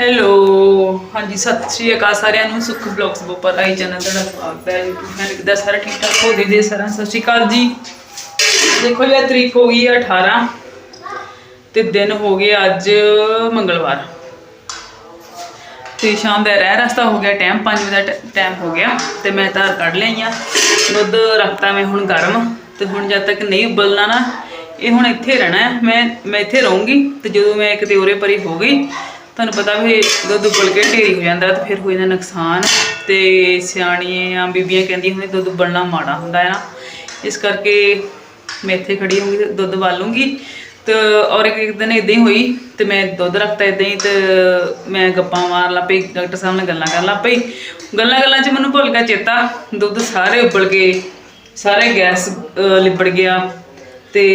Hello ਹਾਂਜੀ, ਸਤਿ ਸ਼੍ਰੀ ਅਕਾਲ ਸਾਰਿਆਂ ਨੂੰ। ਸੁਖ ਬਲੌਗਸ ਬੋਪਰ ਆਈ ਚੈਨਲ ਦਾ ਸਵਾਗਤ ਹੈ। YouTube ਚੈਨਲ ਸਾਰਾ ਠੀਕ ਠਾਕ ਹੋ ਦੇ ਸਾਰਾ ਸਤਿ ਸ਼੍ਰੀ ਅਕਾਲ ਜੀ। ਦੇਖੋ ਜੀ ਤਰੀਕ ਹੋ ਗਈ ਹੈ 18 ਤੇ ਦਿਨ ਹੋ ਗਏ ਅੱਜ ਮੰਗਲਵਾਰ। ਤੇ ਸ਼ਾਮ ਦਾ ਰਹਿ ਰਸਤਾ ਹੋ ਗਿਆ ਟਾਈਮ 5 ਵਜੇ ਦਾ ਟਾਈਮ ਹੋ ਗਿਆ ਤੇ ਮੈਂ ਧਾਰ ਕੱਢ ਲਈ ਆ ਦੁੱਧ ਰੱਖਤਾ ਮੈਂ ਹੁਣ ਗਰਮ ਤੇ ਹੁਣ ਜਦ ਤੱਕ ਨਹੀਂ ਉਬਲਣਾ ਨਾ, ਇਹ ਹੁਣ ਇੱਥੇ ਰਹਿਣਾ ਮੈਂ ਮੈਂ ਇੱਥੇ ਰਹੂੰਗੀ ਤੇ ਜਦੋਂ ਮੈਂ ਕਿਤੇ ਉਰੇ ਪਰੀ ਹੋ ਗਈ ਤੁਹਾਨੂੰ ਪਤਾ ਵੀ ਦੁੱਧ ਉਬਲ ਕੇ ਢੇਰੀ ਹੋ ਜਾਂਦਾ ਤੇ ਫਿਰ ਹੋ ਜਾਂਦਾ ਨੁਕਸਾਨ ਤੇ ਸਿਆਣੀਆਂ ਬੀਬੀਆਂ ਕਹਿੰਦੀਆਂ ਹੁੰਦੀਆਂ ਦੁੱਧ ਉਬਲਣਾ ਮਾੜਾ ਹੁੰਦਾ ਆ ਇਸ ਕਰਕੇ ਮੈਂ ਇੱਥੇ ਖੜੀ ਹੋਊਗੀ ਤੇ ਦੁੱਧ ਵਾਲੂੰਗੀ ਤੇ ਔਰ ਇੱਕ ਇੱਕ ਦਿਨ ਇਦਾਂ ਹੀ ਹੋਈ ਤੇ ਮੈਂ ਦੁੱਧ ਰੱਖਤਾ ਇਦਾਂ ਹੀ ਤੇ ਮੈਂ ਗੱਪਾਂ ਮਾਰ ਲਾ ਪਈ, ਡਾਕਟਰ ਸਾਹਿਬ ਨਾਲ ਗੱਲਾਂ ਕਰ ਲੱਗ ਪਈ। ਗੱਲਾਂ ਗੱਲਾਂ 'ਚ ਮੈਨੂੰ ਭੁੱਲ ਗਿਆ ਚੇਤਾ, ਦੁੱਧ ਸਾਰੇ ਉਬਲ ਗਏ, ਸਾਰੇ ਗੈਸ ਲਿਬੜ ਗਿਆ ਤੇ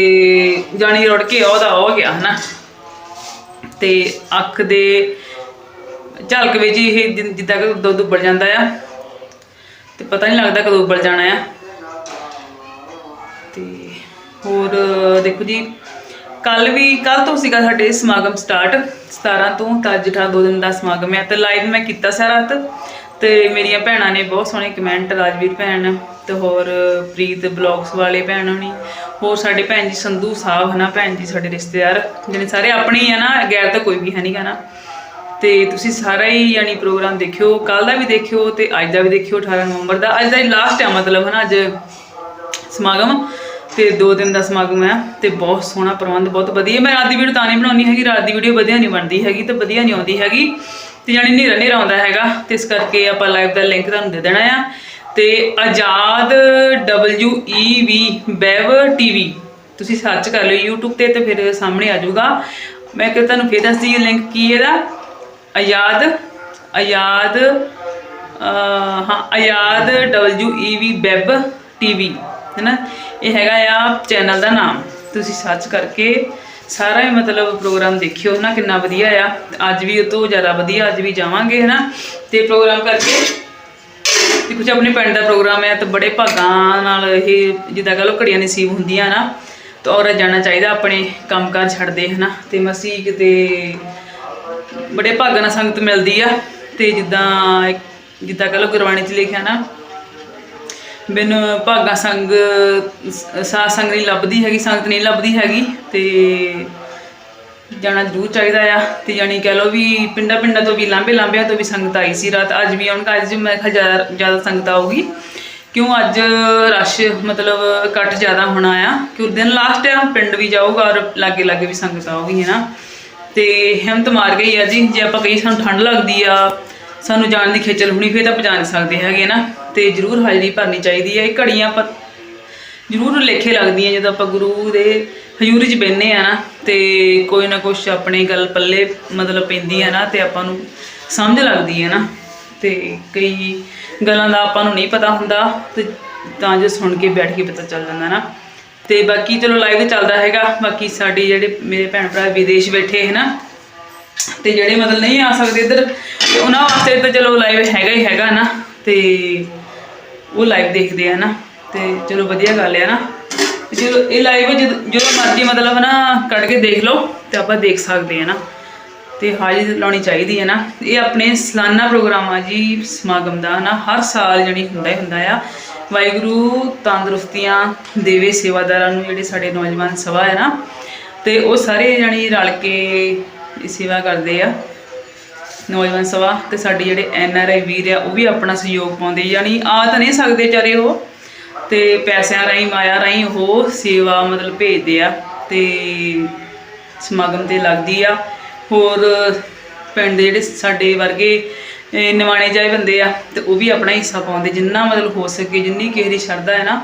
ਜਾਣੀ ਰੁੜ ਕੇ ਉਹਦਾ ਹੋ ਗਿਆ ਹਨਾ। ਤੇ ਅੱਖ ਦੇ ਝਲਕ ਵਿੱਚ ਹੀ ਇਹ ਜਿ- ਜਿੱਦਾਂ ਕਿ ਦੁੱਧ ਉੱਬਲ ਜਾਂਦਾ ਆ। ਤੇ ਪਤਾ ਨਹੀਂ ਲੱਗਦਾ ਕਦੋਂ ਉੱਬਲ ਜਾਣਾ ਆ। ਤੇ ਹੋਰ ਦੇਖੋ ਜੀ ਕੱਲ ਵੀ ਕੱਲ ਤੋਂ ਸੀਗਾ ਸਾਡੇ ਸਮਾਗਮ ਸਟਾਰਟ 17 ਤੋਂ ਤਾਂ ਅੱਜ ਅਠਾਰਾਂ, ਦੋ ਦਿਨ ਦਾ ਸਮਾਗਮ ਹੈ ਤੇ ਲਾਈਵ ਮੈਂ ਕੀਤਾ ਸਾਰਾ ਰਾਤ। ਤੇ ਮੇਰੀਆਂ ਭੈਣਾਂ ਨੇ ਬਹੁਤ ਸੋਹਣੇ ਕਮੈਂਟ ਰਾਜਵੀਰ ਭੈਣ ਤੇ ਹੋਰ, ਪ੍ਰੀਤ ਬਲੌਗਸ ਵਾਲੇ ਭੈਣ ਹੋਣੀ, ਹੋਰ ਸਾਡੇ ਭੈਣ ਜੀ ਸੰਧੂ ਸਾਹਿਬ ਹਨਾ, ਭੈਣ ਜੀ ਸਾਡੇ ਰਿਸ਼ਤੇਦਾਰ, ਜਿਹੜੇ ਸਾਰੇ ਆਪਣੇ ਹੀ ਆ ਨਾ, ਗੈਰ ਤਾਂ ਕੋਈ ਵੀ ਹੈ ਨਹੀਂਗਾ ਨਾ। ਤੇ ਤੁਸੀਂ ਸਾਰਾ ਹੀ ਯਾਨੀ ਪ੍ਰੋਗਰਾਮ ਦੇਖਿਓ ਕੱਲ ਦਾ ਵੀ ਦੇਖਿਓ ਤੇ ਅੱਜ ਦਾ ਵੀ ਦੇਖਿਓ 18 ਨਵੰਬਰ ਦਾ। ਅੱਜ ਦਾ ਲਾਸਟ ਹੈ ਮਤਲਬ ਹਨਾ, ਅੱਜ ਸਮਾਗਮ। ਤੇ ਦੋ ਦਿਨ ਦਾ ਸਮਾਗਮ ਹੈ ਤੇ ਬਹੁਤ ਸੋਹਣਾ ਪ੍ਰਬੰਧ, ਬਹੁਤ ਵਧੀਆ। ਮੈਂ ਰਾਤ ਦੀ ਵੀਡੀਓ ਤਾਂ ਨਹੀਂ ਬਣਾਉਣੀ ਹੈਗੀ, ਰਾਤ ਦੀ ਵੀਡੀਓ ਵਧੀਆ ਨਹੀਂ ਬਣਦੀ ਹੈਗੀ ਤੇ ਵਧੀਆ ਨਹੀਂ ਆਉਂਦੀ ਹੈਗੀ। ਤੇ ਜਾਨੀ ਹਨੇਰਾ ਹਨੇਰਾ ਆਉਂਦਾ ਹੈਗਾ, ਤੇ ਇਸ ਕਰਕੇ ਆਪਾਂ ਲਾਈਵ ਦਾ ਲਿੰਕ ਤੁਹਾਨੂੰ ਦੇ ਦੇਣਾ ਆ। ਤੇ Azad W E V web TV ਤੁਸੀਂ ਸਰਚ ਕਰ ਲਿਓ YouTube ਤੇ ਤੇ ਫਿਰ ਸਾਹਮਣੇ ਆ ਜਾਊਗਾ। ਮੈਂ ਕਿ ਤੁਹਾਨੂੰ ਫੇਰ ਦੱਸਦੀ ਲਿੰਕ ਕੀ ਇਹਦਾ। ਆਜ਼ਾਦ ਆਜ਼ਾਦ ਹਾਂ, Azad W E WEV web TV ਹੈਨਾ? ਇਹ ਹੈਗਾ ਆ ਚੈਨਲ ਦਾ ਨਾਮ। ਤੁਸੀਂ ਸਰਚ ਕਰਕੇ ਸਾਰਾ ਹੀ ਮਤਲਬ ਪ੍ਰੋਗਰਾਮ ਦੇਖਿਓ ਨਾ ਕਿੰਨਾ ਵਧੀਆ ਆ। ਅੱਜ ਵੀ ਉਹ ਤੋਂ ਜ਼ਿਆਦਾ ਵਧੀਆ, ਅੱਜ ਵੀ ਜਾਵਾਂਗੇ, ਹੈਨਾ? ਤੇ ਪ੍ਰੋਗਰਾਮ ਕਰਕੇ ਤੇ ਕੁਝ ਆਪਣੇ ਪਿੰਡ ਦਾ ਪ੍ਰੋਗਰਾਮ ਹੈ ਤਾਂ ਬੜੇ ਭਾਗਾਂ ਨਾਲ ਇਹ ਜਿੱਦਾਂ ਕਹ ਲੋ ਘੜੀਆਂ ਨਸੀਬ ਹੁੰਦੀਆਂ ਨਾ, ਤਾਂ ਔਰਤ ਜਾਣਾ ਚਾਹੀਦਾ ਆਪਣੇ ਕੰਮਕਾਰ ਛੱਡਦੇ, ਹਨਾ? ਤੇ ਮਸੀਂ ਕਿਤੇ ਬੜੇ ਭਾਗਾਂ ਨਾਲ ਸੰਗਤ ਮਿਲਦੀ ਆ, ਤੇ ਜਿੱਦਾਂ ਜਿੱਦਾਂ ਕਹ ਲੋ ਗੁਰਬਾਣੀ 'ਚ ਲਿਖਿਆ ਨਾ, ਮੈਨੂੰ ਭਾਗਾ ਸੰਗ, ਸਾਧ ਸੰਗ ਨਹੀਂ ਲੱਭਦੀ ਹੈਗੀ, ਸੰਗਤ ਨਹੀਂ ਲੱਭਦੀ ਹੈਗੀ, ਤੇ ਜਾਣਾ ਜ਼ਰੂਰ ਚਾਹੀਦਾ ਆ ਤੇ ਜਾਣੀ ਕਹਿ ਲਓ ਵੀ ਪਿੰਡਾਂ ਪਿੰਡਾਂ ਤੋਂ ਵੀ ਲਾਂਬੇ ਲਾਂਬਿਆਂ ਤੋਂ ਵੀ ਸੰਗਤ ਆਈ ਸੀ ਰਾਤ। ਅੱਜ ਵੀ ਉਹਨਾਂ ਅੱਜ ਮੈਂ ਕਿਹਾ ਜ਼ਿਆਦਾ ਜ਼ਿਆਦਾ ਸੰਗਤ ਆਊਗੀ। ਕਿਉਂ ਅੱਜ ਰਸ਼ ਮਤਲਬ ਇਕੱਠ ਜ਼ਿਆਦਾ ਹੋਣਾ ਆ। ਕਿਉਂ ਦਿਨ ਲਾਸਟ ਆ, ਪਿੰਡ ਵੀ ਜਾਊਗਾ ਔਰ ਲਾਗੇ ਲਾਗੇ ਵੀ ਸੰਗਤ ਆਊਗੀ, ਹੈ ਨਾ। ਤੇ ਹਿੰਮਤ ਮਾਰ ਗਈ ਆ ਜੀ, ਜੇ ਆਪਾਂ ਕਹੀ ਸਾਨੂੰ ਠੰਡ ਲੱਗਦੀ ਆ, ਸਾਨੂੰ ਜਾਣ ਦੀ ਖੇਚਲ ਹੋਣੀ, ਫੇਰ ਤਾਂ ਪਹੁੰਚਾ ਨਹੀਂ ਸਕਦੇ ਹੈਗੇ ਨਾ। ਤੇ ਜ਼ਰੂਰ ਹਾਜ਼ਰੀ ਭਰਨੀ ਚਾਹੀਦੀ ਹੈ ਇਹ ਘੜੀਆਂ ਜ਼ਰੂਰ ਲੇਖੇ ਲੱਗਦੀਆਂ ਜਦੋਂ ਆਪਾਂ ਗੁਰੂ ਦੇ ਹਜ਼ੂਰੀ 'ਚ ਬੈੰਨੇ ਆ ਨਾ, ਤੇ ਕੋਈ ਨਾ ਕੁਛ ਆਪਣੇ ਗੱਲ ਪੱਲੇ ਮਤਲਬ ਪੈਂਦੀ ਆ ਨਾ, ਤੇ ਆਪਾਂ ਨੂੰ ਸਮਝ ਲੱਗਦੀ ਹੈ ਨਾ। ਤੇ ਕਈ ਗੱਲਾਂ ਦਾ ਆਪਾਂ ਨੂੰ ਨਹੀਂ ਪਤਾ ਹੁੰਦਾ, ਤੇ ਤਾਂ ਜੋ ਸੁਣ ਕੇ ਬੈਠ ਕੇ ਪਤਾ ਚੱਲ ਜਾਂਦਾ ਨਾ। ਤੇ ਬਾਕੀ ਚਲੋ ਲਾਈਵ ਚੱਲਦਾ ਹੈਗਾ, ਬਾਕੀ ਸਾਡੇ ਜਿਹੜੇ ਮੇਰੇ ਭੈਣ ਭਰਾ ਵਿਦੇਸ਼ ਬੈਠੇ ਹੈ ਨਾ, ਤੇ ਜਿਹੜੇ ਮਤਲਬ ਨਹੀਂ ਆ ਸਕਦੇ ਇੱਧਰ ਉਹਨਾਂ ਵਾਸਤੇ ਤਾਂ ਚਲੋ ਲਾਈਵ ਹੈਗਾ ਹੀ ਹੈਗਾ ਨਾ, ਤੇ ਉਹ ਲਾਈਵ ਦੇਖਦੇ ਆ ਨਾ। ਤੇ ਚਲੋ ਵਧੀਆ ਗੱਲ ਹੈ ਨਾ। ਜਦੋਂ ਇਹ ਲਾਈਵ ਜਦੋਂ ਮਰਜ਼ੀ ਮਤਲਬ ਨਾ ਕੱਢ ਕੇ ਦੇਖ ਲਓ ਤੇ ਆਪਾਂ ਦੇਖ ਸਕਦੇ ਆ ਨਾ। ਤੇ ਹਾਜ਼ਰੀ ਲਾਉਣੀ ਚਾਹੀਦੀ ਹੈ ਨਾ। ਇਹ ਆਪਣੇ ਸਾਲਾਨਾ ਪ੍ਰੋਗਰਾਮ ਆ ਜੀ, ਸਮਾਗਮ ਦਾ ਨਾ। ਹਰ ਸਾਲ ਜਿਹੜੀ ਹੁੰਦਾ ਹੀ ਹੁੰਦਾ ਆ। ਵਾਹਿਗੁਰੂ ਤੰਦਰੁਸਤੀਆਂ ਦੇਵੇ ਸੇਵਾਦਾਰਾਂ ਨੂੰ ਜਿਹੜੇ ਸਾਡੇ ਨੌਜਵਾਨ ਸਭਾ ਹੈ ਨਾ। ਤੇ ਉਹ ਸਾਰੇ ਜਾਣੀ ਰਲ ਕੇ ਸੇਵਾ ਕਰਦੇ ਆ। ਨੌਜਵਾਨ ਸਭਾ ਤੇ ਸਾਡੇ ਜਿਹੜੇ ਐਨ ਆਰ ਆਈ ਵੀਰ ਆ, ਉਹ ਵੀ ਆਪਣਾ ਸਹਿਯੋਗ ਪਾਉਂਦੇ। ਯਾਨੀ ਆ ਤਾਂ ਨਹੀਂ ਸਕਦੇ ਵਿਚਾਰੇ ਉਹ। ਤੇ ਪੈਸਿਆਂ ਰਾਹੀਂ ਮਾਇਆ ਰਾਹੀਂ ਉਹ ਸੇਵਾ ਮਤਲਬ ਭੇਜਦੇ ਆ ਤੇ ਸਮਾਗਮ ਤੇ ਲੱਗਦੀ ਆ। ਹੋਰ ਪਿੰਡ ਦੇ ਜਿਹੜੇ ਸਾਡੇ ਵਰਗੇ ਨਿਵਾਣੇ ਜਾਏ ਬੰਦੇ ਆ ਤੇ ਉਹ ਵੀ ਆਪਣਾ ਹਿੱਸਾ ਪਾਉਂਦੇ। ਜਿੰਨਾ ਮਤਲਬ ਹੋ ਸਕੇ ਜਿੰਨੀ ਕਿਸੇ ਦੀ ਸ਼ਰਧਾ ਹੈ ਨਾ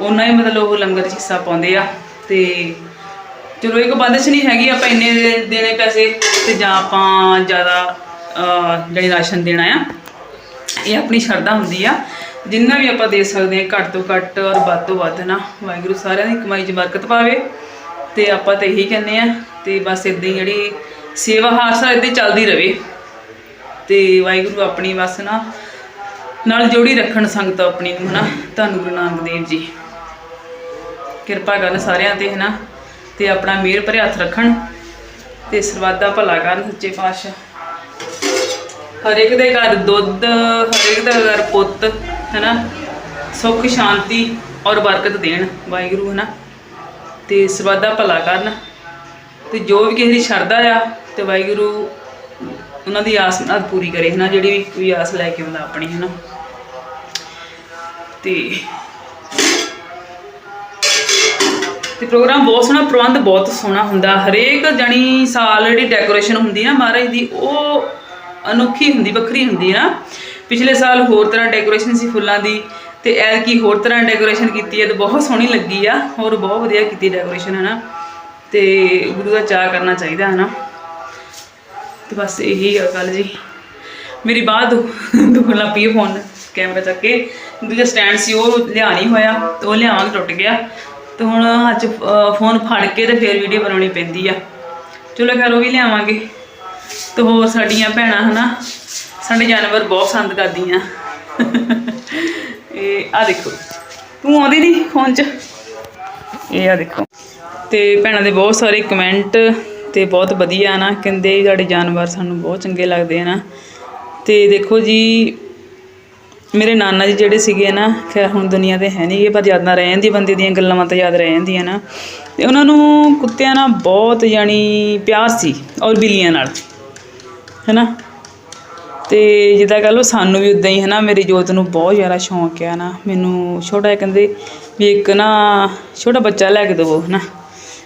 ਉਹਨਾਂ ਹੀ ਮਤਲਬ ਉਹ ਲੰਗਰ 'ਚ ਹਿੱਸਾ ਪਾਉਂਦੇ ਆ। ਤੇ ਚਲੋ ਇੱਕ ਬੰਦਸ਼ ਨਹੀਂ ਹੈਗੀ ਆਪਾਂ ਇੰਨੇ ਦੇਣੇ ਪੈਸੇ ਤੇ ਜਾਂ ਆਪਾਂ ਜ਼ਿਆਦਾ ਅਹ, ਜਿਹੜੀ ਰਾਸ਼ਨ ਦੇਣਾ ਆ। ਇਹ ਆਪਣੀ ਸ਼ਰਧਾ ਹੁੰਦੀ ਆ। ਜਿੰਨਾ ਵੀ ਆਪਾਂ ਦੇ ਸਕਦੇ ਹਾਂ, ਘੱਟ ਤੋਂ ਘੱਟ ਔਰ ਵੱਧ ਤੋਂ ਵੱਧ ਨਾ ਵਾਹਿਗੁਰੂ ਸਾਰਿਆਂ ਦੀ ਕਮਾਈ 'ਚ ਬਰਕਤ ਪਾਵੇ। ਤੇ ਆਪਾਂ ਤਾਂ ਇਹੀ ਕਹਿੰਦੇ ਆ ਤੇ ਬਸ ਇਦਾਂ ਹੀ ਜਿਹੜੀ ਸੇਵਾ ਹਾਸਾ ਇਦਾਂ ਚੱਲਦੀ ਰਵੇ। ਤੇ ਵਾਹਿਗੁਰੂ ਆਪਣੀ ਬਸ ਨਾ ਨਾਲ ਜੋੜੀ ਰੱਖਣ ਸੰਗਤ ਆਪਣੀ ਨੂੰ, ਹਨਾ? ਧੰਨ ਗੁਰੂ ਨਾਨਕ ਦੇਵ ਜੀ। ਕਿਰਪਾ ਕਰਨ ਸਾਰਿਆਂ ਤੇ, ਹਨਾ? ਤੇ ਆਪਣਾ ਮਿਹਰ ਭਰੇ ਹੱਥ ਰੱਖਣ। ਤੇ ਸਰਵਾਦਾ ਭਲਾ ਕਰਨ ਸੱਚੇ ਪਾਤਸ਼ਾਹ। ਹਰੇਕ ਦੇ ਘਰ ਦੁੱਧ, ਹਰੇਕ ਦੇ ਘਰ ਪੁੱਤ, ਹੈਨਾ? ਸੁੱਖ, ਸ਼ਾਂਤੀ ਔਰ ਬਰਕਤ ਦੇਣ, ਵਾਹਿਗੁਰੂ, ਹੈਨਾ? ਤੇ ਸਬਦ ਦਾ ਭਲਾ ਕਰਨ। ਤੇ ਜੋ ਵੀ ਕਿਸੇ ਦੀ ਸ਼ਰਧਾ ਆ, ਤੇ ਵਾਹਿਗੁਰੂ ਉਹਨਾਂ ਦੀ ਆਸ ਨਾਲ ਪੂਰੀ ਕਰੇ, ਹੈਨਾ? ਜਿਹੜੀ ਵੀ ਕੋਈ ਆਸ ਲੈ ਕੇ ਆਉਂਦਾ ਆਪਣੀ, ਹੈਨਾ? ਤੇ ਤੇ ਪ੍ਰੋਗਰਾਮ ਬਹੁਤ ਸੋਹਣਾ, ਪ੍ਰਬੰਧ ਬਹੁਤ ਸੋਹਣਾ ਹੁੰਦਾ। ਹਰੇਕ ਜਣੀ ਸਾਲ ਜਿਹੜੀ ਡੈਕੋਰੇਸ਼ਨ ਹੁੰਦੀ ਨਾ ਮਹਾਰਾਜ ਦੀ, ਉਹ ਅਨੋਖੀ ਹੁੰਦੀ, ਵੱਖਰੀ ਹੁੰਦੀ ਨਾ ਪਿਛਲੇ ਸਾਲ ਹੋਰ ਤਰ੍ਹਾਂ ਡੈਕੋਰੇਸ਼ਨ ਸੀ ਫੁੱਲਾਂ ਦੀ ਤੇ ਐਤਕੀ ਹੋਰ ਤਰ੍ਹਾਂ ਡੈਕੋਰੇਸ਼ਨ ਕੀਤੀ ਹੈ ਤੇ ਬਹੁਤ ਸੋਹਣੀ ਲੱਗੀ ਆ। ਹੋਰ ਬਹੁਤ ਵਧੀਆ ਕੀਤੀ ਡੈਕੋਰੇਸ਼ਨ ਹੈ ਨਾ ਤੇ ਗੁਰੂ ਦਾ ਚਾਅ ਕਰਨਾ ਚਾਹੀਦਾ ਹੈ ਨਾ ਤੇ ਬਸ ਇਹੀ ਆ ਗੱਲ ਜੀ। ਮੇਰੀ ਬਾਹ ਦੁ ਦੁਖਣ ਲੱਗ ਪਈ ਫੋਨ ਕੈਮਰਾ ਚੱਕ ਕੇ। ਦੂਜਾ ਸਟੈਂਡ ਸੀ, ਉਹ ਲਿਆ ਨਹੀਂ ਹੋਇਆ, ਤੇ ਉਹ ਲਿਆਵਾਂਗੇ, ਟੁੱਟ ਗਿਆ। ਤੇ ਹੁਣ ਅੱਜ ਫੋਨ ਫੜ ਕੇ ਤੇ ਫਿਰ ਵੀਡੀਓ ਬਣਾਉਣੀ ਪੈਂਦੀ ਆ। ਚਲੋ ਖੈਰ, ਉਹ ਵੀ ਲਿਆਵਾਂਗੇ। ਤੇ ਹੋਰ ਸਾਡੀਆਂ ਭੈਣਾਂ ਹਨਾ, ਸਾਡੇ ਜਾਨਵਰ ਬਹੁਤ ਪਸੰਦ ਕਰਦੀਆਂ। ਇਹ ਆ ਦੇਖੋ, ਤੂੰ ਆਉਂਦੀ ਨਹੀਂ ਫੋਨ 'ਚ? ਇਹ ਆ ਦੇਖੋ, ਤੇ ਭੈਣਾਂ ਦੇ ਬਹੁਤ ਸਾਰੇ ਕਮੈਂਟ ਤੇ ਬਹੁਤ ਵਧੀਆ ਨਾ ਕਹਿੰਦੇ ਸਾਡੇ ਜਾਨਵਰ ਸਾਨੂੰ ਬਹੁਤ ਚੰਗੇ ਲੱਗਦੇ ਆ ਨਾ ਤੇ ਦੇਖੋ ਜੀ, ਮੇਰੇ ਨਾਨਾ ਜੀ ਜਿਹੜੇ ਸੀਗੇ ਨਾ, ਖੈਰ ਹੁਣ ਦੁਨੀਆ ਤੇ ਹੈ ਨਹੀਂਗੇ ਪਰ ਯਾਦਾਂ ਰਹਿ ਜਾਂਦੀਆਂ ਬੰਦੇ ਦੀਆਂ ਗੱਲਾਂ ਤਾਂ ਯਾਦ ਰਹਿ ਜਾਂਦੀਆਂ ਨਾ। ਤੇ ਉਹਨਾਂ ਨੂੰ ਕੁੱਤਿਆਂ ਨਾਲ ਬਹੁਤ ਯਾਨੀ ਪਿਆਰ ਸੀ, ਔਰ ਬਿੱਲੀਆਂ ਨਾਲ। ਹੈਨਾ? ਤੇ ਜਿੱਦਾਂ ਕਹ ਲਓ ਸਾਨੂੰ ਵੀ ਉਦਾਂ ਹੀ ਹੈ ਨਾ ਮੇਰੀ ਜੋਤ ਨੂੰ ਬਹੁਤ ਜ਼ਿਆਦਾ ਸ਼ੌਂਕ ਆ ਨਾ ਮੈਨੂੰ ਛੋਟਾ ਜਿਹਾ ਕਹਿੰਦੇ ਵੀ ਇੱਕ ਨਾ ਛੋਟਾ ਬੱਚਾ ਲੈ ਕੇ ਦੇਵੋ ਹਨਾ।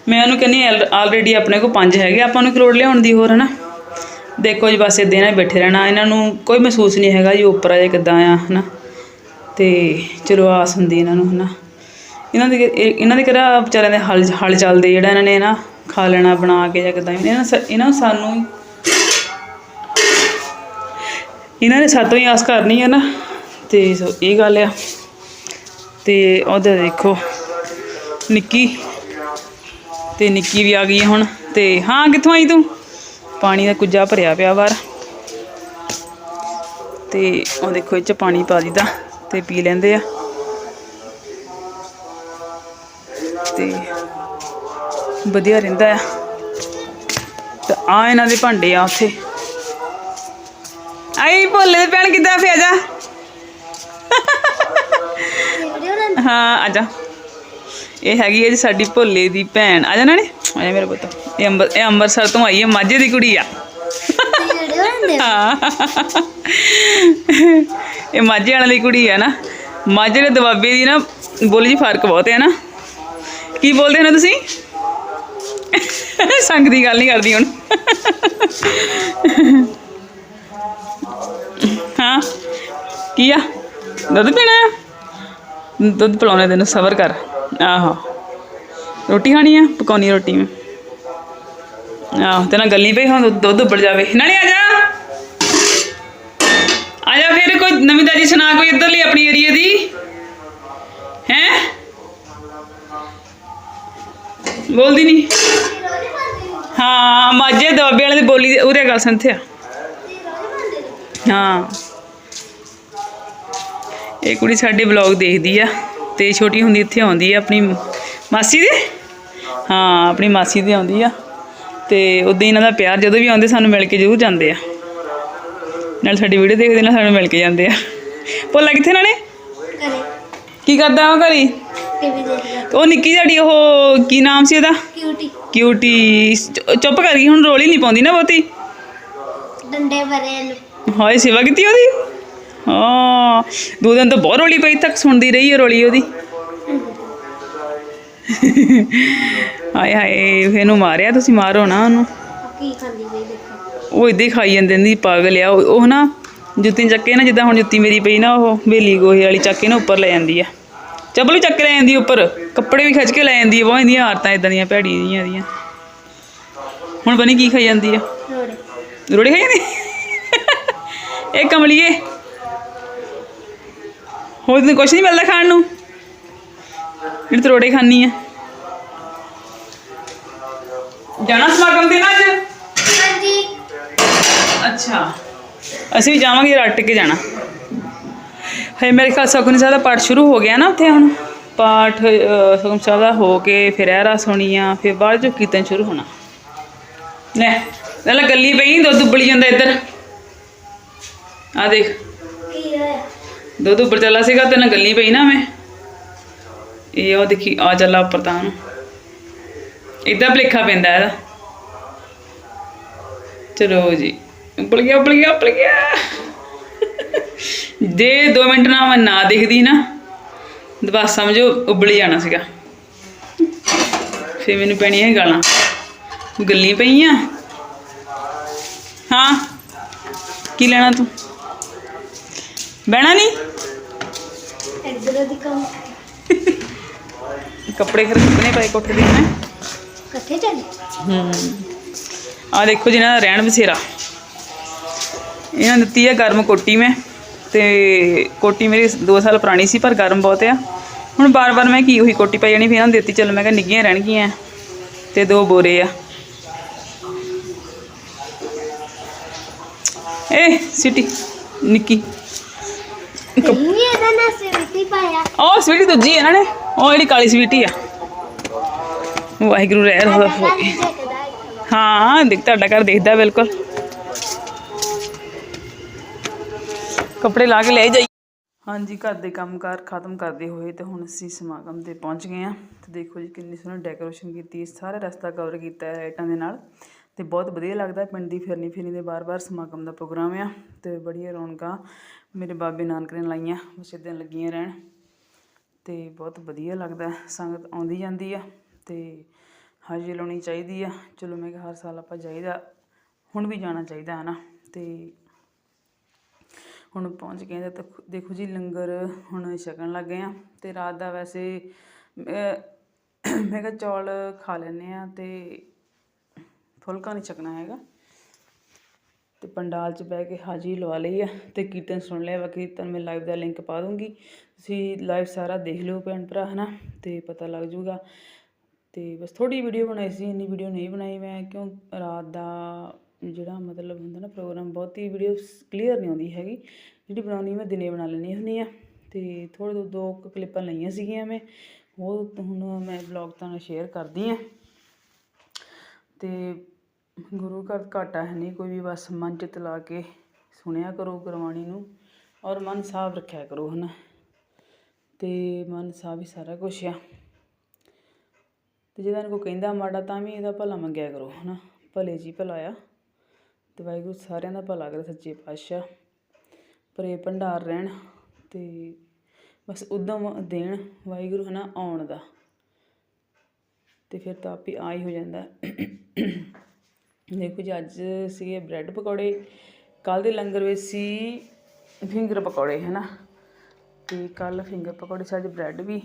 ਮੈਂ ਉਹਨੂੰ ਕਹਿੰਦੀ ਆਲਰੇਡੀ ਆਪਣੇ ਕੋਲ ਪੰਜ ਹੈਗੇ, ਆਪਾਂ ਨੂੰ ਕਰੋੜ ਲਿਆਉਣ ਦੀ ਹੋਰ ਹਨਾ। ਦੇਖੋ ਜੀ, ਬਸ ਇਦਾਂ ਹੀ ਬੈਠੇ ਰਹਿਣਾ। ਇਹਨਾਂ ਨੂੰ ਕੋਈ ਮਹਿਸੂਸ ਨਹੀਂ ਹੈਗਾ ਜੀ, ਉੱਪਰ ਆ ਜਾਂ ਕਿੱਦਾਂ ਆ ਹਨਾ। ਤੇ ਚਲੋ ਆਸ ਹੁੰਦੀ ਇਹਨਾਂ ਨੂੰ ਹਨਾ। ਇਹਨਾਂ ਦੇ, ਇਹ- ਇਹਨਾਂ ਦੇ ਕਿਹੜਾ ਵਿਚਾਰਿਆਂ ਦੇ ਹਲ ਹਲ ਚੱਲਦੇ ਜਿਹੜਾ ਇਹਨਾਂ ਨੇ ਨਾ ਖਾ ਲੈਣਾ, ਬਣਾ ਕੇ ਜਾਂ ਕਿੱਦਾਂ ਇਹਨਾਂ ਸ- ਇਹਨਾਂ ਨੂੰ ਸਾਨੂੰ ਇਹਨਾਂ ਨੇ ਸਾਤੋਂ ਹੀ ਆਸ ਕਰਨੀ ਹੈ ਨਾ, ਤੇ ਸੋ ਇਹ ਗੱਲ ਆ। ਤੇ ਉਹਦੇ ਦੇਖੋ, ਨਿੱਕੀ, ਤੇ ਨਿੱਕੀ ਵੀ ਆ ਗਈ ਹੁਣ, ਤੇ ਹਾਂ, ਕਿੱਥੋਂ ਆਈ ਤੂੰ? ਪਾਣੀ ਦਾ ਕੁੱਜਾ ਭਰਿਆ ਪਿਆ ਬਾਹਰ। ਤੇ ਉਹ ਦੇਖੋ, ਇਹ ਚ ਪਾਣੀ ਪਾ ਦਿੱਤਾ, ਤੇ ਪੀ ਲੈਂਦੇ ਆ। ਤੇ ਵਧੀਆ ਰਹਿੰਦਾ ਆ। ਤੇ ਆ ਇਹਨਾਂ ਦੇ ਭਾਂਡੇ ਆ ਉੱਥੇ। ਆਈ ਭੋਲੇ ਦੇ ਭੈਣ ਕਿੱਦਾਂ ਫੇ ਜਾ। ਹਾਂ, ਆ ਜਾ। ਇਹ ਹੈਗੀ ਹੈ ਜੀ ਸਾਡੀ ਭੋਲੇ ਦੀ ਭੈਣ। ਆ ਜਾ ਨਾਲੇ ਆ ਜਾ ਮੇਰੇ ਪੁੱਤ। ਇਹ ਅੰਬਰ ਇਹ ਅੰਮ੍ਰਿਤਸਰ ਤੋਂ ਆਈ ਹੈ ਮਾਝੇ ਦੀ ਕੁੜੀ ਆ। ਹਾਂ। ਇਹ ਮਾਝੇ ਵਾਲੇ ਦੀ ਕੁੜੀ ਆ ਨਾ। ਮਾਝੇ ਦੇ ਦਬਾਬੇ ਦੀ ਨਾ ਬੋਲੀ ਜੀ ਫ਼ਰਕ ਬਹੁਤ ਹੈ ਨਾ। ਕੀ ਬੋਲਦੇ ਹੋ ਨਾ ਤੁਸੀਂ? ਸੰਗ ਦੀ ਗੱਲ ਨਹੀਂ ਕਰਦੀ ਹੁਣ। ਹਾਂ ਕੀ ਆ? ਦੁੱਧ ਪੀਣਾ ਆ? ਦੁੱਧ ਪਿਲਾਉਣੇ ਤੈਨੂੰ, ਸਬਰ ਕਰ। ਆਹੋ। ਰੋਟੀ ਖਾਣੀ ਆ? ਪਕਾਉਣੀ ਰੋਟੀ ਮੈਂ। ਆਹੋ ਤੇ ਨਾਲ ਗੱਲੀ ਪਈ ਹੁਣ, ਦੁੱਧ- ਦੁੱਧ ਜਾਵੇ। ਨਾਲੇ ਆ ਜਾ। ਆ ਜਾ ਫਿਰ, ਕੋਈ ਨਵੀਂ ਤਾਜੀ ਸੁਣਾ ਕੋਈ ਇੱਧਰਲੀ ਆਪਣੀ ਏਰੀਏ ਦੀ। ਹੈ? ਬੋਲਦੀ ਨਹੀਂ ਹਾਂ, ਮਾਝੇ ਦੁਆਬੇ ਵਾਲੇ ਦੀ ਬੋਲੀ ਉਰੇ ਗੱਲ ਸੰਥਿਆ ਹਾਂ। ਇਹ ਕੁੜੀ ਸਾਡੇ ਵਲੌਗ ਦੇਖਦੀ ਆ ਤੇ ਛੋਟੀ ਹੁੰਦੀ ਇੱਥੇ ਆਉਂਦੀ ਆ ਆਪਣੀ ਮਾਸੀ ਦੇ? ਹਾਂ ਆਪਣੀ ਮਾਸੀ ਦੇ ਆਉਂਦੀ ਆ। ਤੇ ਉਦੋਂ ਇਹਨਾਂ ਦਾ ਪਿਆਰ ਜਦੋਂ ਵੀ ਆਉਂਦੇ ਸਾਨੂੰ ਮਿਲ ਕੇ ਜ਼ਰੂਰ ਜਾਂਦੇ ਆ। ਨਾਲ ਸਾਡੀ ਵੀਡੀਓ ਦੇਖਦੇ ਨਾਲ ਸਾਨੂੰ ਮਿਲ ਕੇ ਜਾਂਦੇ ਆ। ਭੋਲਾ ਕਿੱਥੇ ਨਾਲੇ? ਕਰੇ ਕੀ ਕਰਦਾ ਉਹ ਘਰੀ? ਟੀਵੀ ਦੇਖਦਾ ਉਹ ਨਿੱਕੀ ਜਿਹੜੀ ਉਹ ਕੀ ਨਾਮ ਸੀ ਉਹਦਾ? ਕਿਊਟੀ। ਕਿਊਟੀ। ਚੁੱਪ ਕਰ ਗਈ ਹੁਣ ਰੋਲ ਹੀ ਨਹੀਂ ਪਾਉਂਦੀ ਨਾ ਬਹੁਤੀ। ਡੰਡੇ ਭਰੇ ਹਾਏ ਸੇਵਾ ਕੀਤੀ ਉਹਦੀ? ਹਾਂ। ਦੋ ਦਿਨ ਤਾਂ ਬਹੁਤ ਰੋਲੀ ਪਈ ਤੱਕ ਸੁਣਦੀ ਰਹੀ ਹੈ ਰੋਲੀ ਉਹਦੀ। ਹਾਏ ਹਾਏ ਇਹਨੂੰ ਮਾਰਿਆ ਤੁਸੀਂ ਮਾਰੋ ਨਾ ਉਹਨੂੰ। ਕੀ ਖਾਂਦੀ ਪਈ ਦੇਖੋ। ਉਹ ਇਦਾਂ ਹੀ ਖਾਈ ਜਾਂਦੇ ਨੇ ਪਾਗਲ ਆ। ਉਹ ਨਾ ਜੁੱਤੀ ਚੱਕੇ ਨਾ ਜਿੱਦਾਂ ਹੁਣ ਜੁੱਤੀ ਮੇਰੀ ਪਈ ਨਾ ਉਹ ਬੇਲੀ ਗੋਹੇ ਵਾਲੀ ਚੱਕ ਕੇ ਨਾ ਉੱਪਰ ਲੈ ਜਾਂਦੀ ਆ। ਚੱਪਲ ਚੱਕ ਲੈ ਜਾਂਦੀ ਉੱਪਰ। ਕੱਪੜੇ ਵੀ ਖਿੱਚ ਕੇ ਲੈ ਜਾਂਦੀ ਆ ਬਹੁਤ ਇਹਦੀਆਂ ਆਦਤਾਂ ਇਦਾਂ ਦੀਆਂ ਭੈੜੀਆਂ ਜਿਹੀਆਂ ਦੀਆਂ ਹੁਣ ਬਣੀ ਕੀ ਖਾਈ ਜਾਂਦੀ ਆ। ਰੋੜੇ ਰੋੜੀ ਖਾਈ ਜਾਂਦੀ? ਇਹ ਕਮਲੀਏ ਹੋਰ ਤੈਨੂੰ ਕੁਛ ਨਹੀਂ ਮਿਲਦਾ ਖਾਣ ਨੂੰ। ਜਿਹੜੀ ਤੂੰ ਰੋੜੇ ਖਾਣੀ ਆ। ਜਾਣਾ ਸਮਾਗਮ ਤੇ ਨਾ ਅੱਜ? ਹਾਂਜੀ। ਅੱਛਾ। ਅਸੀਂ ਵੀ ਜਾਵਾਂਗੇ ਰੱਟ ਕੇ ਜਾਣਾ। ਹੈ ਮੇਰੇ ਖਿਆਲ ਸੁਖਮਨੀ ਸਾਹਿਬ ਦਾ ਪਾਠ ਸ਼ੁਰੂ ਹੋ ਗਿਆ ਨਾ ਉੱਥੇ ਹੁਣ। ਪਾਠ ਸੁਖਮਨੀ ਸਾਹਿਬ ਦਾ ਹੋ ਕੇ ਫਿਰ ਰਹਿਰਾਸ ਹੋਣੀ ਆ ਫਿਰ ਬਾਅਦ ਚੋਂ ਕੀਰਤਨ ਸ਼ੁਰੂ ਹੋਣਾ। ਲੈ ਲੈ ਗੱਲੀ ਪਈ ਦੁੱਧ ਉਬਲੀ ਜਾਂਦਾ ਇੱਧਰ। ਆ ਦੇਖ। ਕੀ ਹੋਇਆ? ਦੁੱਧ ਉੱਪਰ ਚੱਲਾ ਸੀਗਾ ਤੇ ਨਾ ਗੱਲੀ ਪਈ ਨਾ ਮੈਂ। ਇਹ ਉਹ ਦੇਖੀ, ਆ ਚੱਲਾ ਉੱਪਰ ਤਾਂ। ਨੂੰ ਇਦਾਂ ਭਲੇਖਾ ਪੈਂਦਾ ਇਹਦਾ। ਚਲੋ ਜੀ। ਉੱਪਰ ਗਿਆ ਉੱਪਰ ਗਿਆ ਉੱਪਰ ਗਿਆ। ਜੇ 2 ਮਿੰਟ ਨਾ ਮੈਂ ਨਾ ਦਿਖਦੀ ਨਾ, ਤਾਂ ਬਸ ਸਮਝੋ, ਉਬਲੀ ਜਾਣਾ ਸੀਗਾ। ਫੇ ਮੈਨੂੰ ਪੈਣੀਆਂ ਗਾਲਾਂ। ਗੱਲੀ ਪਈਆਂ। ਹਾਂ। ਕੀ ਲੈਣਾ ਤੂੰ? ਬਹਿਣਾ ਨਹੀਂ? ਇੱਧਰ ਦੀ ਕੰਮ ਕੱਪੜੇ ਫਿਰ ਕਿੰਨੇ ਪਏ ਕੋਠੇ ਦੇ ਮੈਂ ਕਿੱਥੇ ਚੱਲੇ। ਹੂੰ। ਆ ਦੇਖੋ ਜੀ ਇਹਨਾਂ ਦਾ ਰਹਿਣ ਬਸੇਰਾ। ਇਹਨਾਂ ਨੇ ਦਿੱਤੀ ਹੈ ਗਰਮ ਕੋਟੀ ਮੈਂ। ਤੇ ਕੋਟੀ ਮੇਰੀ 2 ਸਾਲ ਪੁਰਾਣੀ ਸੀ ਪਰ ਗਰਮ ਬਹੁਤ ਆ। ਹੁਣ ਬਾਰ-ਬਾਰ ਮੈਂ ਕੀ ਉਹੀ ਕੋਟੀ ਪਾਈ ਜਾਣੀ ਫਿਰ ਇਹਨਾਂ ਨੂੰ ਦਿੱਤੀ ਚਲ ਮੈਂ ਕਿਹਾ ਨਿੱਗੀਆਂ ਰਹਿਣਗੀਆਂ। ਤੇ ਦੋ ਬੋਰੇ ਆ। ਏ ਸਿਟੀ ਨਿੱਕੀ। ਨਹੀਂ ਇਹਦਾ ਨਾ ਸਿਰਤੀ ਪਾਇਆ। ਉਹ ਸਵੀਟੀ ਦੂਜੀ ਹੈ ਇਹਨਾਂ ਨੇ। ਉਹ ਜਿਹੜੀ ਕਾਲੀ ਸਵੀਟੀ ਆ। ਵਾਹਿਗੁਰੂ ਰਹਿ ਹੋ ਪਹਿਲਾਂ ਵੀ ਦੇਖਦਾ ਹੈ। ਦੇਖ ਤੁਹਾਡਾ ਘਰ ਦੇਖਦਾ ਬਿਲਕੁਲ। ਕੱਪੜੇ ਲਾ ਕੇ ਲੈ ਜਾਈ ਹਾਂਜੀ ਘਰ ਦੇ ਕੰਮਕਾਰ ਖਤਮ ਕਰਦੇ ਹੋਏ ਤੇ ਹੁਣ ਅਸੀਂ ਸਮਾਗਮ ਤੇ ਪਹੁੰਚ ਗਏ ਆ ਤੇ ਦੇਖੋ ਜੀ ਕਿੰਨੀ ਸੋਹਣੀ ਡੈਕੋਰੇਸ਼ਨ ਕੀਤੀ ਸਾਰਾ ਰਸਤਾ ਕਵਰ ਕੀਤਾ ਹੈ ਲਾਈਟਾਂ ਦੇ ਨਾਲ। ਤੇ ਬਹੁਤ ਵਧੀਆ ਲੱਗਦਾ ਪਿੰਡ ਦੀ ਫਿਰਨੀ ਫਿਰਨੀ ਦੇ ਬਾਰ-ਬਾਰ ਸਮਾਗਮ ਦਾ ਪ੍ਰੋਗਰਾਮ ਆ। ਤੇ ਬੜੀਆਂ ਰੌਣਕਾਂ ਮੇਰੇ ਬਾਬੇ ਨਾਨਕ ਨੇ ਲਾਈਆਂ, ਬਸ ਏਦਾਂ ਲੱਗੀਆਂ ਰਹਿਣ। ਤੇ ਬਹੁਤ ਵਧੀਆ ਲੱਗਦਾ, ਸੰਗਤ ਆਉਂਦੀ ਜਾਂਦੀ ਆ ਤੇ ਹਾਜ਼ਰੀ ਲਾਉਣੀ ਚਾਹੀਦੀ ਆ। ਚਲੋ ਮੈਂ ਕਿਹਾ ਹਰ ਸਾਲ ਆਪਾਂ ਜਾਈਦਾ, ਹੁਣ ਵੀ ਜਾਣਾ ਚਾਹੀਦਾ ਹੈ ਨਾ ਤੇ ਹੁਣ ਪਹੁੰਚ ਗਏ ਹਾਂ ਦੇਖੋ ਜੀ ਲੰਗਰ ਹੁਣ ਛਕਣ ਲੱਗ ਗਏ ਆ ਤੇ ਰਾਤ ਦਾ ਵੈਸੇ ਮੈਂ ਕਿਹਾ ਚੌਲ ਖਾ ਲੈਨੇ ਆ ਤੇ ਫੁਲਕਾ ਨਹੀਂ ਛਕਣਾ ਹੈਗਾ। ਤੇ ਪੰਡਾਲ 'ਚ ਬਹਿ ਕੇ ਹਾਜ਼ਰੀ ਲਵਾ ਲਈ ਆ ਤੇ ਕੀਰਤਨ ਸੁਣ ਲਿਆ। ਵਾ ਕੀਰਤਨ ਮੈਂ ਲਾਈਵ ਦਾ ਲਿੰਕ ਪਾ ਦੂੰਗੀ। ਤੁਸੀਂ ਲਾਈਵ ਸਾਰਾ ਦੇਖ ਲਿਓ ਭੈਣ ਭਰਾ, ਹਨਾ? ਤੇ ਪਤਾ ਲੱਗ ਜੂਗਾ। ਤੇ ਬਸ ਥੋੜੀ ਵੀਡੀਓ ਬਣਾਈ ਸੀ, ਇੰਨੀ ਵੀਡੀਓ ਨਹੀਂ ਬਣਾਈ ਮੈਂ, ਕਿਉਂ? ਰਾਤ ਦਾ ਜਿਹੜਾ ਮਤਲਬ ਹੁੰਦਾ ਨਾ ਪ੍ਰੋਗਰਾਮ, ਬਹੁਤੀ ਵੀਡੀਓ ਕਲੀਅਰ ਨਹੀਂ ਆਉਂਦੀ ਹੈਗੀ। ਜਿਹੜੀ ਬਣਾਉਣੀ ਮੈਂ ਦਿਨੇ ਬਣਾ ਲੈਣੀ ਹੁੰਦੀ ਆ। ਤੇ ਥੋੜੇ ਦੋ ਦੋ ਕੁ ਕਲਿੱਪਾਂ ਲਈਆਂ ਸੀਗੀਆਂ ਮੈਂ। ਉਹ ਹੁਣ ਮੈਂ ਵਲੌਗ ਤੁਹਾਨੂੰ ਸ਼ੇਅਰ ਕਰਦੀ ਆ। ਤੇ ਗੁਰੂ ਘਰ ਘਾਟਾ ਹੈ ਨਹੀਂ, ਕੋਈ ਵੀ ਬਸ ਮਨ ਚਿਤ ਲਾ ਕੇ ਸੁਣਿਆ ਕਰੋ ਗੁਰਬਾਣੀ ਨੂੰ ਔਰ ਮਨ ਸਾਫ਼ ਰੱਖਿਆ ਕਰੋ, ਹਨਾ? ਤੇ ਮਨ ਸਾਫ਼ ਹੀ ਸਾਰਾ ਕੁਛ ਆ। ਤੇ ਜੇ ਨੂੰ ਕੋਈ ਕਹਿੰਦਾ ਮਾੜਾ, ਤਾਂ ਵੀ ਇਹਦਾ ਭਲਾ ਮੰਗਿਆ ਕਰੋ, ਹਨਾ? ਭਲੇ ਜੀ ਭਲਾ ਆ। ਤੇ ਵਾਹਿਗੁਰੂ ਸਾਰਿਆਂ ਦਾ ਭਲਾ ਕਰੇ, ਸੱਚੇ ਪਾਤਸ਼ਾਹ। ਪਰੇ ਭੰਡਾਰ ਰਹਿਣ ਤੇ ਬਸ ਉਦਮ ਦੇਣ ਵਾਹਿਗੁਰੂ, ਹਨਾ, ਆਉਣ ਦਾ। ਤੇ ਫਿਰ ਤਾਂ ਆਪੇ ਆ ਹੀ ਹੋ ਜਾਂਦਾ। ਦੇਖੋ ਜੀ, ਅੱਜ ਸੀਗੇ ਬ੍ਰੈਡ ਪਕੌੜੇ ਕੱਲ ਦੇ ਲੰਗਰ ਵਿੱਚ ਸੀ ਫਿੰਗਰ ਪਕੌੜੇ ਹੈ ਨਾ ਤੇ ਕੱਲ ਫਿੰਗਰ ਪਕੌੜੇ ਸੀ ਅੱਜ ਬ੍ਰੈਡ ਵੀ।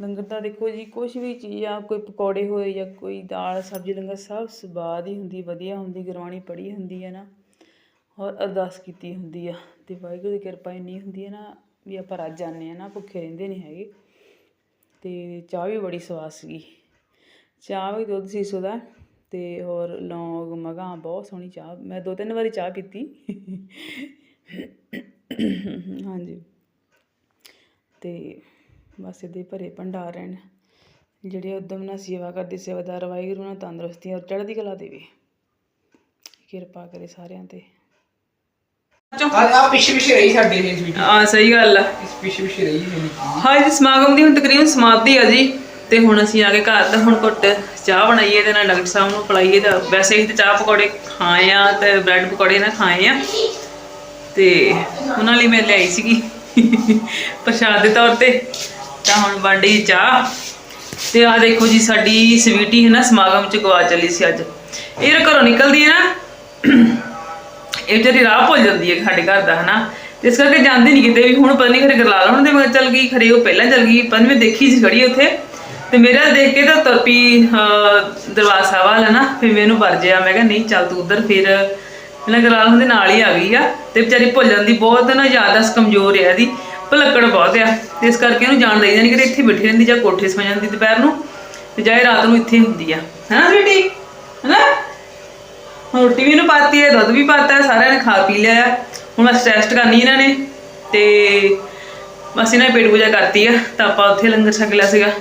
ਲੰਗਰ ਤਾਂ ਦੇਖੋ ਜੀ, ਕੁਛ ਵੀ ਚੀਜ਼ ਆ, ਕੋਈ ਪਕੌੜੇ ਹੋਏ ਜਾਂ ਕੋਈ ਦਾਲ, ਸਬਜ਼ੀ, ਲੰਗਰ, ਸਭ ਸਵਾਦ ਹੀ ਹੁੰਦੀ, ਵਧੀਆ ਹੁੰਦੀ, ਗੁਰਬਾਣੀ ਪੜ੍ਹੀ ਹੁੰਦੀ ਹੈ ਨਾ। ਔਰ ਅਰਦਾਸ ਕੀਤੀ ਹੁੰਦੀ ਆ। ਤੇ ਵਾਹਿਗੁਰੂ ਦੀ ਕਿਰਪਾ ਇੰਨੀ ਹੁੰਦੀ ਹੈ ਨਾ ਵੀ ਆਪਾਂ ਰੱਜ ਜਾਂਦੇ ਆ ਨਾ, ਭੁੱਖੇ ਰਹਿੰਦੇ ਨਹੀਂ ਹੈਗੇ। ਤੇ ਚਾਹ ਵੀ ਬੜੀ ਸਵਾਦ ਸੀਗੀ। ਚਾਹ ਵੀ ਦੁੱਧ ਸੀ, ਸੁਦਾ। ਤੇ ਹੋਰ ਲੌਂਗ ਮਗਾਂ ਬਹੁਤ ਸੋਹਣੀ ਚਾਹ ਮੈਂ ਦੋ ਤਿੰਨ ਵਾਰੀ ਚਾਹ ਪੀਤੀ। ਹਾਂਜੀ। ਤੇ ਬਸ ਇਹਦੇ ਭਰੇ ਭੰਡਾਰ ਰਹਿਣ। ਜਿਹੜੇ ਉਦਮ ਨਾਲ ਸੇਵਾ ਕਰਦੇ ਸੇਵਾਦਾਰ ਵਾਹਿਗੁਰੂ ਨਾਲ ਤੰਦਰੁਸਤੀ ਔਰ ਚੜ੍ਹਦੀ ਕਲਾ ਦੇਵੇ ਕਿਰਪਾ ਕਰੇ ਸਾਰਿਆਂ ਤੇ। ਆ ਪਿੱਛੇ ਪਿੱਛੇ ਰਹੀ ਸਾਡੇ ਇਹ ਵੀਡੀਓ ਆ ਸਹੀ ਗੱਲ ਆ। ਇਸ ਪਿੱਛੇ ਪਿੱਛੇ ਰਹੀ ਹੈ ਹਾਂ ਜੀ ਸਮਾਗਮ ਦੀ ਹੁਣ ਤਕਰੀਬਨ ਸਮਾਪਤੀ ਆ ਜੀ। ਤੇ ਹੁਣ ਅਸੀਂ ਆ ਕੇ ਘਰ ਦਾ ਹੁਣ ਘੁੱਟ ਚਾਹ ਬਣਾਈਏ ਤੇ ਨਾਲ ਡਾਕਟਰ ਸਾਹਿਬ ਨੂੰ ਪਲਾਈਏ ਤਾਂ ਵੈਸੇ ਹੀ ਤੇ ਚਾਹ ਪਕੌੜੇ ਖਾਏ ਆ ਤੇ ਬ੍ਰੈਡ ਪਕੌੜੇ ਨਾ ਖਾਏ ਆ। ਤੇ ਉਹਨਾਂ ਲਈ ਮੈਂ ਲਿਆਈ ਸੀਗੀ ਪ੍ਰਸ਼ਾਦ ਦੇ ਤੌਰ ਤੇ। ਤਾਂ ਹੁਣ ਬਾਡੀ ਚਾਹ। ਤੇ ਆ ਦੇਖੋ ਜੀ ਸਾਡੀ ਸਵੀਟੀ ਹੈ ਨਾ, ਸਮਾਗਮ ਚ ਗਵਾ ਚਲੀ ਸੀ ਅੱਜ। ਇਹ ਘਰੋਂ ਨਿਕਲਦੀ ਹੈ ਨਾ, ਇਹ ਜਿਹੜੀ ਰਾਹ ਭੁੱਲ ਜਾਂਦੀ ਹੈ ਸਾਡੇ ਘਰ ਦਾ, ਹਨਾ। ਇਸ ਕਰਕੇ ਜਾਂਦੀ ਨਹੀਂ ਕਿਤੇ ਵੀ। ਹੁਣ ਪਤਾ ਨਹੀਂ ਖਰੇ ਗਰਲਾਲ ਹੁਣ ਦੇ ਮਗਰ ਚੱਲ ਗਈ, ਖਰੇ ਉਹ ਪਹਿਲਾਂ ਚੱਲ ਗਈ ਪਰ ਮੈਂ ਦੇਖੀ ਸੀ ਖੜੀ ਉੱਥੇ। ਤੇ ਮੇਰਾ ਦੇਖ ਕੇ ਤਾਂ ਤੁਰ ਪਈ ਦਰਬਾਰ ਸਾਹਿਬ ਵਾਲਾ ਨਾ, ਫਿਰ ਮੈਨੂੰ ਵਰ ਮੈਂ ਕਿਹਾ, ਨਹੀਂ, ਚੱਲ ਤੂੰ ਉਧਰ ਫਿਰ। ਇਹਨਾਂ ਗਰਲਾਲ ਹੁੰਦੇ ਨਾਲ ਹੀ ਆ ਗਈ ਆ ਤੇ ਵਿਚਾਰੀ ਭੁੱਲ ਜਾਂਦੀ ਬਹੁਤ ਨਾ ਯਾਦਾਸ਼ਤ ਕਮਜ਼ੋਰ ਹੈ ਇਹਦੀ, ਭੁਲੱਕੜ ਬਹੁਤ ਆ। ਤੇ ਇਸ ਕਰਕੇ ਇਹਨੂੰ ਜਾਣ ਦੇਈਦਾ ਨਹੀਂ ਕਿ ਇੱਥੇ ਬੈਠੀ ਰਹਿੰਦੀ ਜਾਂ ਕੋਠੇ ਸੌ ਜਾਂਦੀ ਦੁਪਹਿਰ ਨੂੰ ਤੇ ਜਾਏ ਰਾਤ ਨੂੰ ਇੱਥੇ ਹੁੰਦੀ ਆ। ਹੈਨਾ ਬੇਟੀ ਹੈਨਾ ਰੋਟੀ ਵੀ ਇਹਨੂੰ ਪਾਤੀ ਹੈ, ਦੁੱਧ ਵੀ ਪਾਤਾ, ਸਾਰਿਆਂ ਨੇ ਖਾ ਪੀ ਲਿਆ ਹੁਣ ਬਸ ਟੈਸਟ ਕਰਨੀ ਇਹਨਾਂ ਨੇ ਤੇ ਬਸ ਇਹਨਾਂ ਨੇ ਪੇਟ ਪੂਜਾ ਕਰਤੀ ਆ, ਤਾਂ ਆਪਾਂ ਉੱਥੇ ਲੰਗਰ ਛਕ ਲਿਆ ਸੀਗਾ।